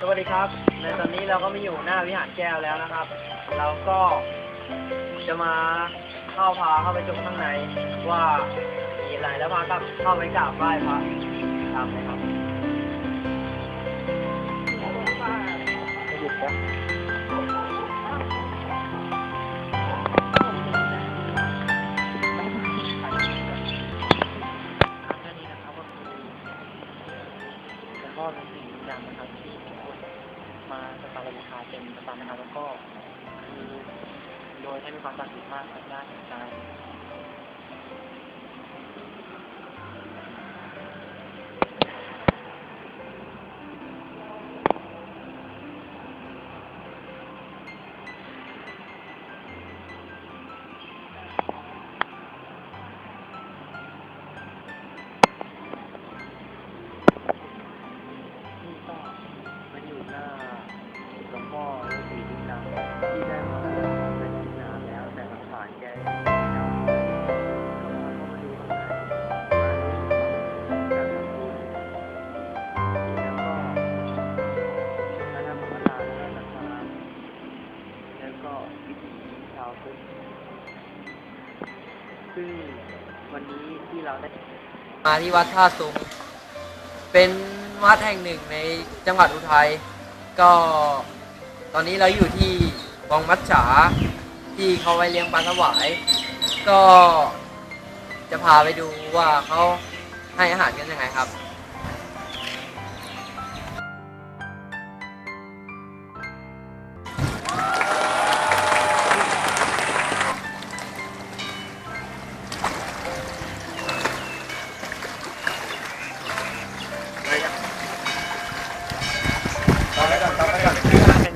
สวัสดีครับในตอนนี้เราก็มาอยู่หน้าวิหารแก้วแล้วนะครับ เราก็จะมาเข้าพาเข้าไปชมข้างในว่ามีอะไรแล้วพากับเข้าไปกราบไหว้พระตามเลยครับไหยุดครับก็เป็นสิ่งอย่างนะครับที่ มาสกการะบูคาเป็นประจำนะครับแล้วก็คือโดยให้มีความศักดิ์สิทธิ์มากด้านจิตใวันนี้ที่เราได้มาที่วัดท่าสุงเป็นวัดแห่งหนึ่งในจังหวัดอุทัยก็ตอนนี้เราอยู่ที่วังมัดฉาที่เขาไว้เลี้ยงปลาถวาย ก็จะพาไปดูว่าเขาให้อาหารกันยังไงครับ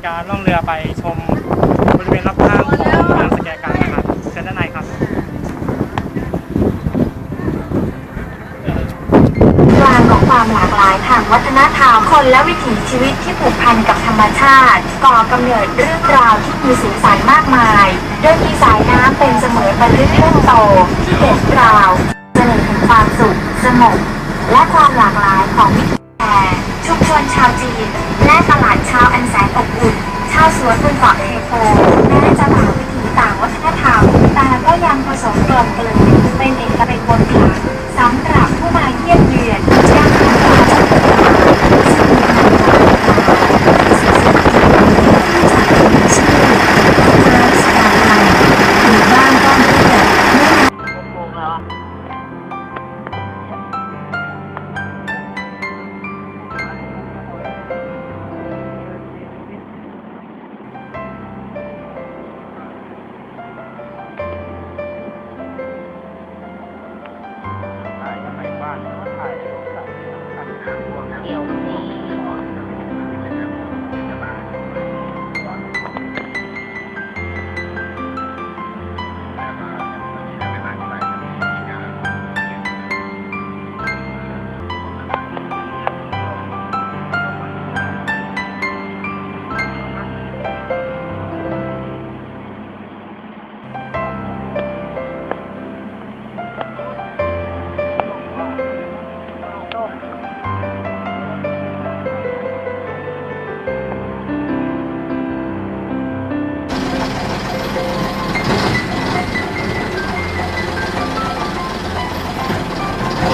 การล่องเรือไปชมบริเวณรอบข้างของเมืองสแกกันนะครับเชิญด้านในครับกลางของความหลากหลายทางวัฒนธรรมคนและวิถีชีวิตที่ผูกพันกับธรรมชาติ ก่อกำเนิดเรื่องราวที่มีสีสันมากมายโดยมีสายน้ำเป็นเสมือนบันทึกเรื่องโตที่เด่นราวเสน่ห์แห่งความสุขสงบและความหลากหลายของวิถี ชวนชาวจีน และตลาดชาวอันแสนอบอุ่น ชาวสวนบนเกาะเทโพแม้จะหลางวิถีต่างวัฒนธรรมแต่ก็ยังผสมกลมกลืนเป็นเอกเป็นบนฐาน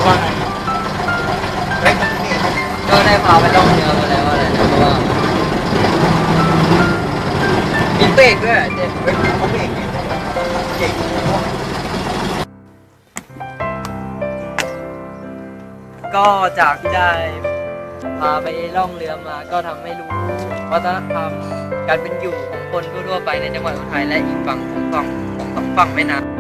ว่าไงก็ได้พาไปล่องเรือมาแล้วอะไรนะเพราะว่ามีเบรกด้วยเด็กเขาเบรกเก่งก็จากที่ได้พาไปล่องเรือมา ก็ทำให้รู้วัฒนธรรมการเป็นอยู่ของคนทั่วๆไปในจังหวัดอุทัยและอีกฝั่งของฝั่งของสองฝั่งแม่น้ำ